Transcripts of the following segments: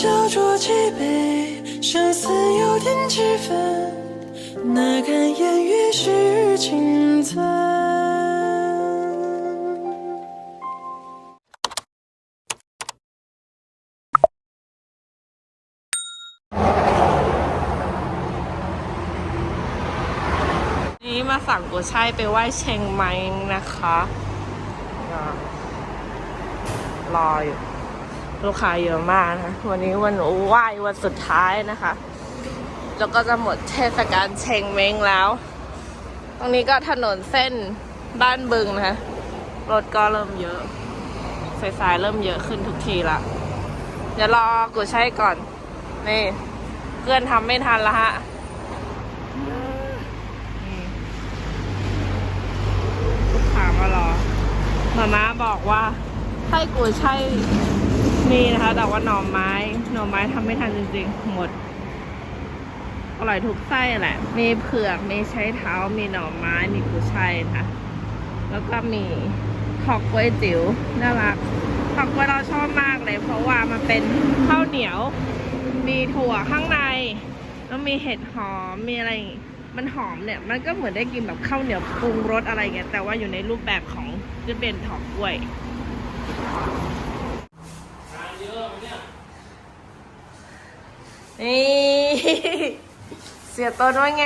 小酌几杯，相思有点几分，哪敢言语是情存。 นี้มาสั่งกุยช่ายไปไหว้เชงไม้นะคะอ่ารออยู่ ลูกค้าเยอะมากนะวันนี้วันไหว้วันสุดท้ายนะคะ แล้วก็จะหมดเทศกาลเชงเม้งแล้ว ตรงนี้ก็ถนนเส้นบ้านบึงนะคะรถก็เริ่มเยอะสายๆเริ่มเยอะขึ้นทุกทีละเดี๋ยวรอกุยช่ายก่อน นี่เพื่อนทำไม่ทันละฮะลูกค้ามารอมาม่าบอกว่าไส้กุยช่าย มีนะคะ แต่ว่าหน่อไม้ หน่อไม้ทำไม่ทันจริงๆ หมด อร่อยทุกไส้แหละ มีเผือก มีใช้เท้า มีหน่อไม้ มีกุยช่ายนะคะแล้วก็มีทอกกล้วยจิ๋ว น่ารักทอกกล้วยเราชอบมากเลย เพราะว่ามันเป็นข้าวเหนียว มีถั่วข้างใน แล้วมีเห็ดหอม มีอะไร มันหอมเนี่ย มันก็เหมือนได้กินแบบข้าวเหนียวปรุงรสอะไรเงี้ย แต่ว่าอยู่ในรูปแบบของจะเป็นถอกกล้วย นี่ เสียต้นว่าไง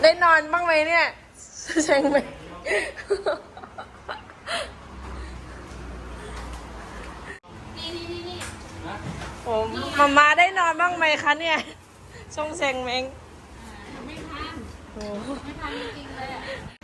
ได้นอนบ้างไหมเนี่ยเช็งไหมผมมามาได้นอนบ้างไหมคะเนี่ยช่องเชงเม้งไม่ทันไม่ทันจริงเลยอะ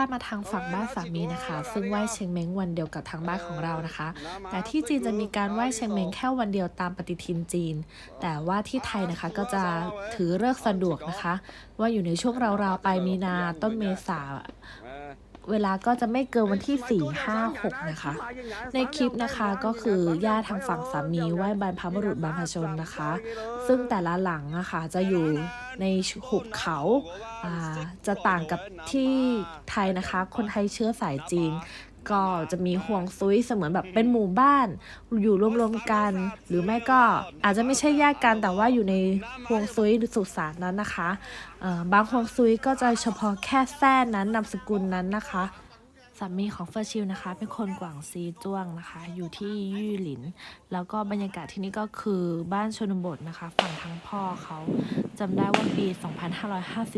าพมาทางฝั่งบ้านสามีนะคะ ซึ่งไหว้เชงเม้งวันเดียวกับทางบ้านของเรานะคะ แต่ที่จีนจะมีการไหว้เชงเม้งแค่วันเดียวตามปฏิทินจีน แต่ว่าที่ไทยนะคะก็จะถือเลิกสะดวกนะคะ ว่าอยู่ในช่วงราวๆปลายมีนาต้นเมษา เวลาก็จะไม่เกินวันที่ 4 5 6 นะคะ ในคลิปนะคะก็คือญาติทางฝั่งสามีไหว้บรรพบุรุษบรรพชนนะคะ ซึ่งแต่ละหลังนะคะจะอยู่ในหุบเขาาจะต่างกับที่ไทยนะคะ คนไทยเชื้อสายจีน ก็จะมีห่วงซุยเสมือนแบบเป็นหมู่บ้าน อยู่รวมๆกัน หรือไม่ก็อาจจะไม่ใช่แยกกันแต่ว่าอยู่ในห่วงซุยหรือสุสานนั้นนะคะบางห่วงซุยก็จะเฉพาะแค่แท้นั้นนามสกุลนั้นนะคะ สามีของเฟอร์ชิลนะคะ เป็นคนกวางซีจ้วงนะคะ อยู่ที่ยี่หลิน แล้วก็บรรยากาศที่นี่ก็คือบ้านชนบทนะคะ ฝั่งทางพ่อเขาจำได้ว่าปี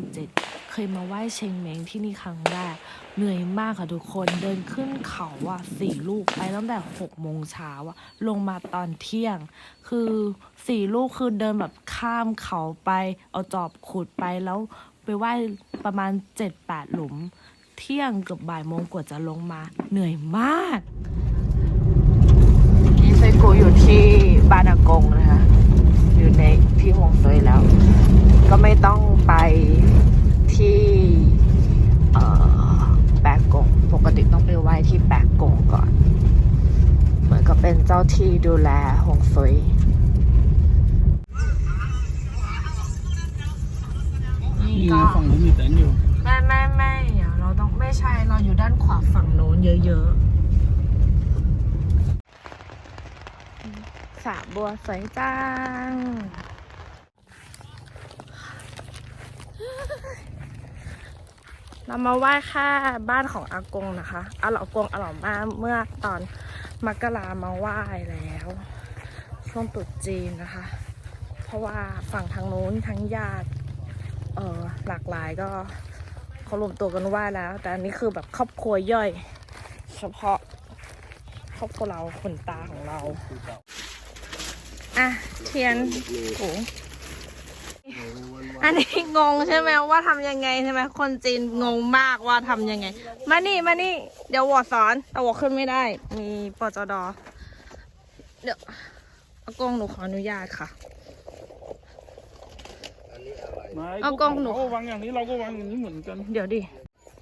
2557 เคยมาไหว้เชงเม้งที่นี่ครั้งแรกเหนื่อยมากค่ะทุกคนเดินขึ้นเขาอะสี่ลูกไปตั้งแต่6โมงเช้าอะลงมาตอนเที่ยง คือสี่ลูกคือเดินแบบข้ามเขาไป เอาจอบขุดไปแล้วไปไหว้ประมาณ7-8หลุม เที่ยงเกือบบ่ายโมงกว่าจะลงมา เหนื่อยมากนี่ไซกูอยู่ที่บานากงนะคะ อยู่ในที่ฮงซุยแล้ว ก็ไม่ต้องไปที่แปกกง ปกติต้องไปไหว้ที่แปกกงก่อน เหมือนกับเป็นเจ้าที่ดูแลฮงซุย ไม่ใช่เราอยู่ด้านขวาฝั่งโน้นเยอะๆสระบัวสวยจังเรามาไหว้ค่าบ้านของอากงนะคะอาหล่ากงอาหล่ามาเมื่อตอนมกรามาไหว้แล้ว ช่วงตรุษจีนนะคะ เพราะว่าฝั่งทางโน้นทั้งญาติเออหลากหลายก็ เขารวมตัวกันไหว้แล้ว แต่อันนี้คือแบบครอบครัวย่อย เฉพาะครอบครัวเราคนตาของเรา อะ เทียนโอ้อันนี้งงใช่ไหมว่าทำยังไงใช่ไหมคนจีนงงมากว่าทำยังไง มานี่มานี่ เดี๋ยววอสอนแต่วอขึ้นไม่ได้ มีปจดเดี๋ยวอากงหนูขออนุญาตค่ะ เอากล้องหนูเขาวางอย่างนี้เราก็วางอย่างนี้เหมือนกัน เดี๋ยวดิ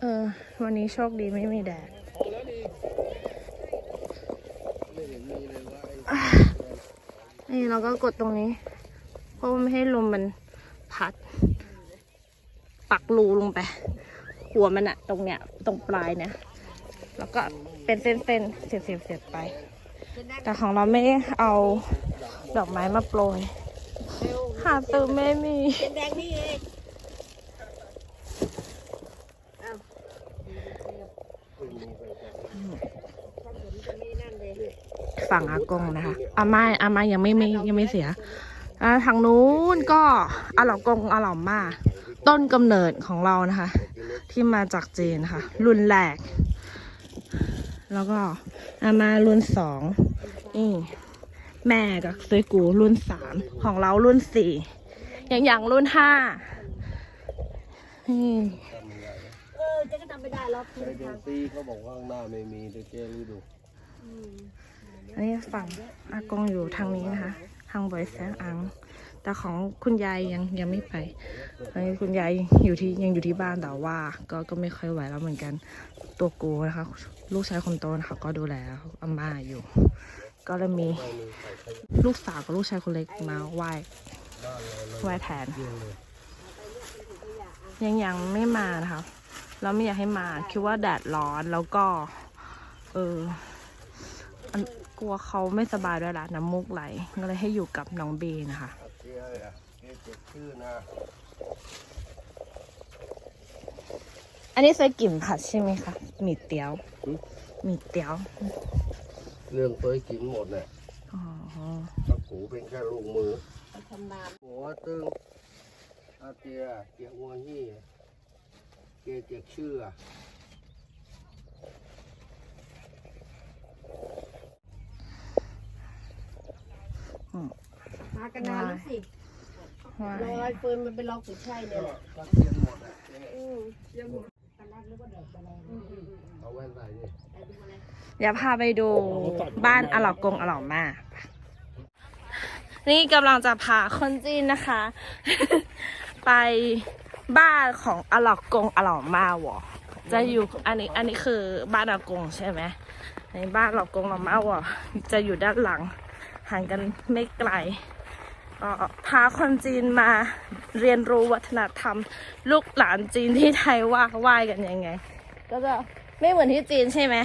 เออ วันนี้โชคดีไม่มีแดดอะนี่เราก็กดตรงนี้ เพราะว่าไม่ให้ลมมันพัด ปักรูลงไป หัวมันอะตรงเนี้ย ตรงปลายเนี่ย แล้วก็เป็นเส้นๆเสียบๆเสียบไป แต่ของเราไม่ได้เอาดอกไม้มาโปรย หาตื้อไม่มีฝั่งอากงนะคะอาม่าอาม่ายังไม่ไม่ยังไม่เสียอ่าทางนู้นก็อาเหล่ากงอาเหล่าม่าต้นกำเนิดของเรานะคะ ที่มาจากจีนนะคะรุ่นแรก แล้วก็อามารุ่นสองนี่ แม่กับซวยกูรุ่นสามของเรารุ่นสี่อย่างอย่างรุ่นห้านี่เออเจ๊ก็จำไม่ได้แล้วไอเดนซี่เขาบอกว่าข้างหน้าไม่มีแต่เจรู้ดูอันนี้ฝั่งอากงอยู่ทางนี้นะคะ ทางบอยแสงอัง แต่ของคุณยายยังยังไม่ไปตอนนี้คุณยายอยู่ที่ยังอยู่ที่บ้านแต่ว่า ก็ก็ไม่ค่อยไหวแล้วเหมือนกัน ตัวกูนะคะ ลูกชายคนโตนะคะก็ดูแลอาม่าอยู่ ก็เลยมีลูกสาวกับลูกชายคนเล็กมาไหว้ไหว้แทน ยังยังไม่มานะคะแล้วไม่อยากให้มาคิดว่าแดดร้อนแล้วก็ เอออันกลัวเขาไม่สบายด้วยละน้ำมูกไหลก็เลยให้อยู่กับน้องเบนะคะอันนี้ใส่กลิ่นผัดใช่ไหมคะหมี่เตี๋ยวหมี่เตี๋ยว เรื่องเคยกินหมดเนี่ยอ๋อตะกูเป็นแค่ลูกมือทำนานหัวตึงอาเจียเจียงัวยี่เจเจ็บชื่ออะมากันนานแล้วสิว่าลอยเฟิร์นมันเป็นล็อกสุดใช่เนี่ยแหละก็เตรียมหมดอะเจอืมเชื่อหมดตอนแรกนึกว่าแดดจะแรงอืมอืมเอาแว่นใส่นี่แต่ดูอะไร เดี๋ยวพาไปดูบ้านอลอกงอลอมา นี่กำลังจะพาคนจีนนะคะ ไปบ้านของอลอกงอลอมาวอจะอยู่อันนี้อันนี้คือบ้านอากงใช่ไหมในบ้านอลอกงอลอมาวอจะอยู่ด้านหลังห่างกันไม่ไกลก็พาคนจีนมาเรียนรู้วัฒนธรรม ลูกหลานจีนที่ไทยว่าไหว้กันยังไง ก็จะ ไม่เหมือนที่จีนใช่ไหม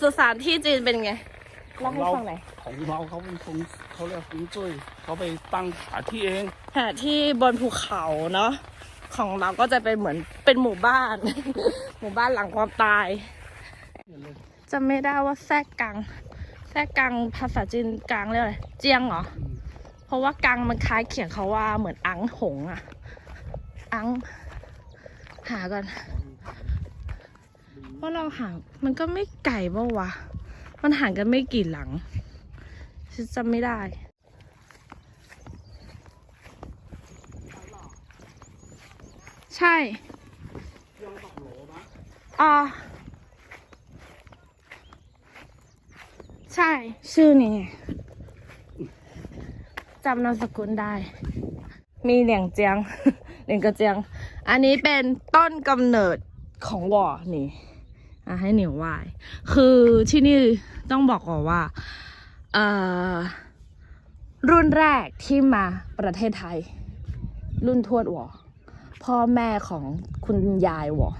สุสานที่จีนเป็นไงเล่าให้ฟังหน่อยของเราเขาเป็นคนเขาเรียกฟงจุ้ยเขาไปตั้งสถานที่เองหาที่บนภูเขาเนาะของเราก็จะเป็นเหมือนเป็นหมู่บ้าน หมู่บ้านหลังความตายจะไม่ได้ว่าแทรกกังแทรกกังภาษาจีนกลางเรียกอะไรเจียงเหรอเพราะว่ากังมันคล้ายเขียนเขาว่าเหมือนอังหงอะอังหาก่อนเพ ราะเราห่างมันก็ไม่ไกลปะวะ มันห่างกันไม่กี่หลังฉันจำไม่ได้ใช่อ่าใช่ ชื่อนี้จำนามสกุลได้ มีเหลียงเจียงเหลียงกระเจียง อันนี้เป็นต้นกำเนิดของวอนี่ อะให้เหนียวไหวายคือที่นี่ต้องบอกก่อนว่าเอ่อรุ่นแรกที่มาประเทศไทย รุ่นทวดวอพ่อแม่ของคุณยายวอ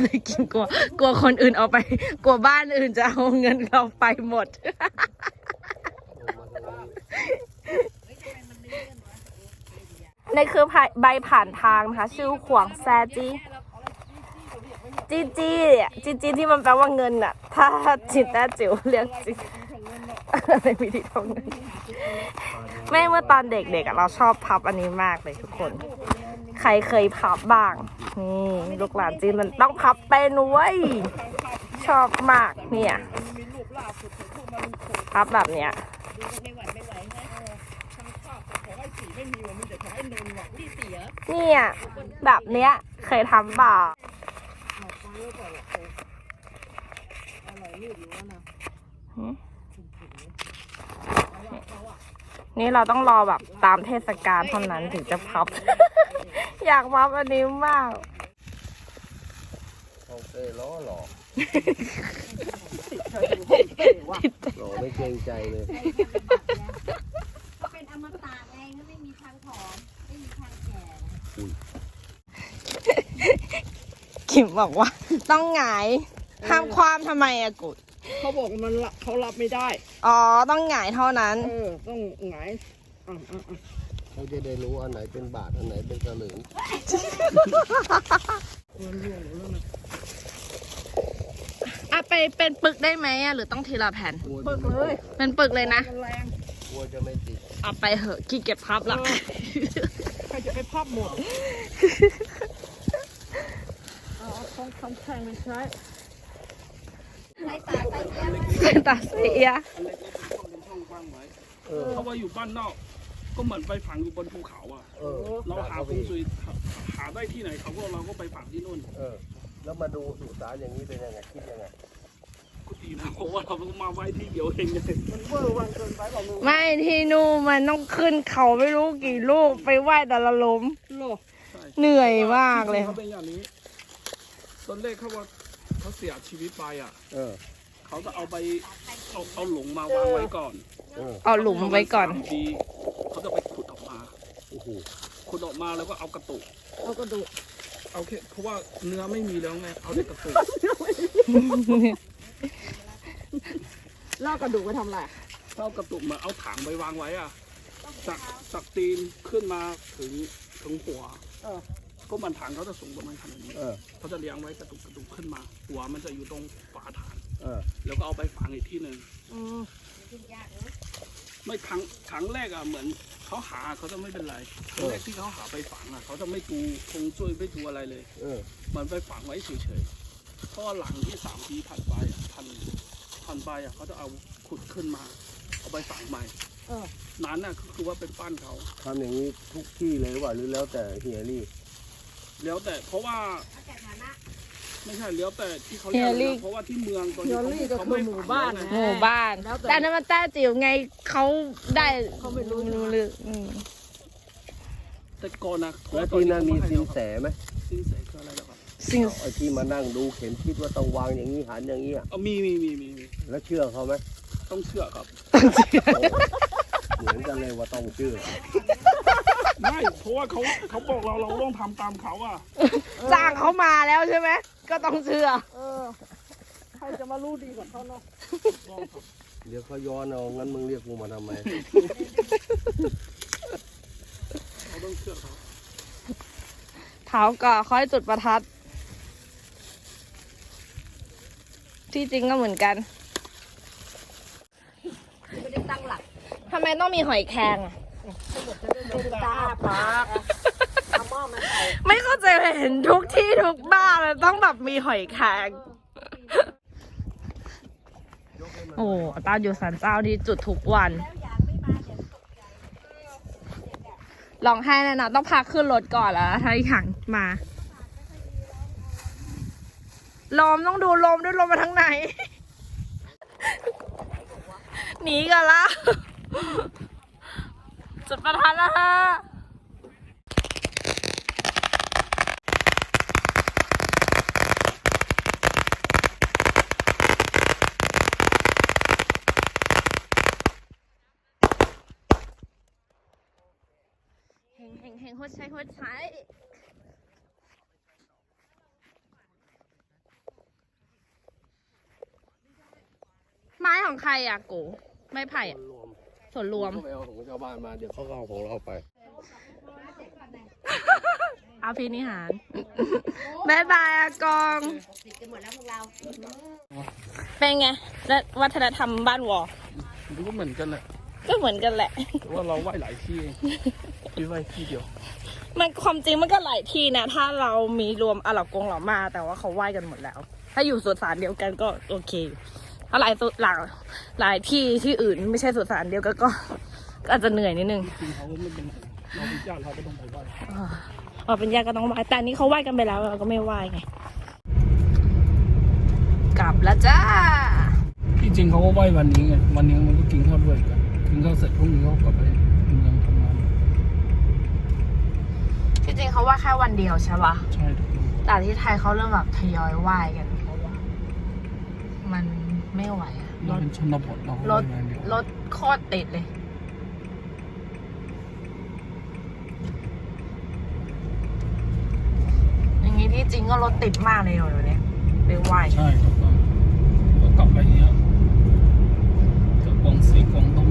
เลยกินกลัวกลัวคนอื่นเอาไป กลัวบ้านอื่นจะเอาเงินเราไปหมดนี่คือใบผ่านทางนะคะ ชื่อขวางแซจี จีจีอะจีจีที่มันแปลว่าเงินอะ ถ้าจิตแต้จิ๋วเรียกจีอะไรวิธีทองเงินแม่เมื่อตอนเด็กๆอะเราชอบพับอันนี้มากเลยทุกคน ใครเคยพับบ้าง นี่ลูกหลานจีนมันต้องพับเป็นเว้ยชอบมากเนี่ยพับแบบเนี้ยเนี่ยแบบเนี้ยเคยทำเปล่า เอาฟังแล้วก่อนว่าอร่อยรีบอยู่แล้วนะนี่เราต้องรอแบบตามเทศกาลเท่านั้นถึงจะพับ อยากพับอันนี้มากห้องเต้ล้อหลอกหล่อไม่เกรงใจเลยเป็นอมตะไงก็ไม่มีทางผอมไม่มีทางแก่กิมบอกว่า ต้องหงายห้ามความทำไมอะกุดเขาบอกมันละเขารับไม่ได้ อ๋อต้องหงายเท่านั้น เออ ต้องหงายอะอะอะเขาจะได้รู้อันไหนเป็นบาทอันไหนเป็นสลึงอะไปเป็นปึกได้ไหมอะหรือต้องทีละแผ่น กลัวจะไม่ติดเป็นปึกเลยนะ มันแรงกลัวจะไม่ติดเอาไปเหอะขี้เกียจพับละ ใครจะไปพับหมดเอาเอา ของคำแท่งไปใช้ไร้ตาไร้แก้วเป็นตาเสียอันเล็กๆเป็นช่องเป็นช่องว่างไว้เออเพราะว่าอยู่บ้านนอก ก็เหมือนไปฝังอยู่บนภูเขาอะเออเราหาคงซุยหาได้ที่ไหนเขาก็เราก็ไปฝังที่นู่นเออแล้วมาดูสุสานอย่างนี้เป็นยังไงคิดยังไงก็ดีนะเพราะว่าเราเพิ่งมาไว้ที่เดียวเองไงมันเวอร์วังเกินไปเปล่าลูกไม่ที่นู่นมันต้องขึ้นเขาไม่รู้กี่ลูกไปไหว้แต่ละล้มโลกเหนื่อยมากเลยเขาเป็นอย่างนี้ ตอนแรกเขาว่าเขาเสียชีวิตไปอะ เออ เขาจะเอาไปเอาเอาหลงมาวางไว้ก่อนเออ เอาหลุมไว้ก่อนสามปีเขาจะไปขุดออกมา โอ้โห ขุดออกมาแล้วก็เอากระตุก เอากระดูกเอาแค่เพราะว่าเนื้อไม่มีแล้วไง เอาแต่กระตุก ลอกกระดูกไปทำอะไรเอากระตุกมาเอาถังไปวางไว้อะจากจากตีนขึ้นมาถึงถึงหัว เออ ก็มันถังเขาจะสูงประมาณขนาดนี้เออ เขาจะเลี้ยงไว้กระตุกกระตุกขึ้นมา หัวมันจะอยู่ตรงฝาถังเออ แล้วก็เอาไปฝังอีกที่หนึ่งอืมขึ้นยากนะไม่ครั้งครั้งแรกอะเหมือนเขาหาเขาจะไม่เป็นไรครั้งแรกที่เขาหาไปฝังอะเขาจะไม่ดูคงช่วยไม่ดูอะไรเลย เออเหมือนไปฝังไว้เฉยๆเพราะว่าหลังที่สามปีผ่านไปอะพันพันไปอะเขาจะเอาขุดขึ้นมา เอาไปฝังใหม่เออ นั้นน่ะก็คือว่าเป็นปั้นเขาทำอย่างนี้ทุกที่เลยหรือเปล่าหรือแล้วแต่เฮียรี่ แล้วแต่เพราะว่าเอาแต่ฐานะไม่ใช่แล้วแต่ที่เขาเฮีเรียยกรี่นะเพราะว่าที่เมืองตอนนี้เฮียรี่ก็เขาคือไม่หมู่บ้านฝังนะแล้วไงหมู่บ้าน แล้วแต่ แต่อันนั้นมันแต้จิ๋วไงเขาได้เขาไม่รู้รู้ลึกอืมแต่ก่อนนะแล้วที่นั่นมีสินแสไหมสินแสคืออะไรเหรอครับสิ่งไอ้ที่มานั่งดูเข็มทิศว่าต้องวางอย่างนี้หันอย่างนี้อะเอามีมีมีมีมีแล้วเชื่อเขาไหมต้องเชื่อครับ เหมือนกันเลยว่าต้องเชื่อ ไม่เพราะว่าเขาเขาบอกเราเราต้องทำตามเขาอะจ้างเขามาแล้วใช่ไหมก็ต้องเชื่อ เออใครจะมารู้ดีกว่าเขาเนาะต้องครับเดี๋ยวเขาย้อนเอางั้นมึงเรียกกูมาทำไม เราต้องเชื่อเขาเท้าก็ค่อยจุดประทัด ที่จริงก็เหมือนกัน ไม่ได้ตั้งหลักทำไมต้องมีหอยแครงอะเป็น ตาปากเอาหม้อมาไม่เข้าใจเห็นทุกที่ทุกบ้านเลยต้องแบบมีหอยแครงโอ้ตาอยู่สันเจ้าที่จุดทุกวันลองไม่มาเดี๋ยวตกใจลองให้แนะนะต้องพาขึ้นรถก่อนแล้วถ้าอีกังมาลมต้องดูลมด้วยลมมาทางไหน หนีกันละ จุดประทัดแล้วฮะเฮงเฮงเฮงหัวใจหัวใจไม้ของใครอะกู ไม่ไผ่อะ ส่วนรวมเขาไปเอาของชาวบ้านมาเดี๋ยวเขาก็เอาของเราไปอาพินิหาร บายบายอากอง ติดกันหมดแล้วพวกเรา เป็นไง และวัฒนธรรมบ้านวอมันก็เหมือนกันแหละก็เหมือนกันแหละ แต่ว่าเราไหว้หลายที่ที่ไหว้ที่เดียว มันความจริงมันก็หลายที่นะ ถ้าเรามีรวมอาหลักกงเหล่ามา แต่ว่าเขาไหว้กันหมดแล้ว ถ้าอยู่สุสานเดียวกันก็โอเคอยู่ ถ้าหลายสุหลายหลายที่ที่อื่นไม่ใช่สุสานเดียวกันก็ก็อาจจะเหนื่อยนิดนึงจริงเขาก็ไม่เป็นไรเราเป็นญาติเราก็ต้องไปไหว้อ๋อเป็นญาติก็ต้องไหว้แต่อันนี้เขาไหว้กันไปแล้วเราก็ไม่ไหว้ไงกลับแล้วจ้าที่จริงเขาก็ไหว้วันนี้ไงวันนี้มันก็กินข้าวด้วยกันกินข้าวเสร็จพรุ่งนี้เขากลับไปเมืองทำงานที่จริงเขาไหว้แค่วันเดียวใช่ปะใช่ถูกต้องแต่ที่ไทยเขาเริ่มแบบทยอยไหว้กันเพราะว่ามัน ไม่ไหวอะรถชนบทรถรถโคตรติดเลย อย่างนี้ที่จริงก็รถติดมากเลยเดี๋ยวนี้ไปไหวใช่ครัต้อก็กลับไปเนี้ยเกือบวงสีกวงต้อง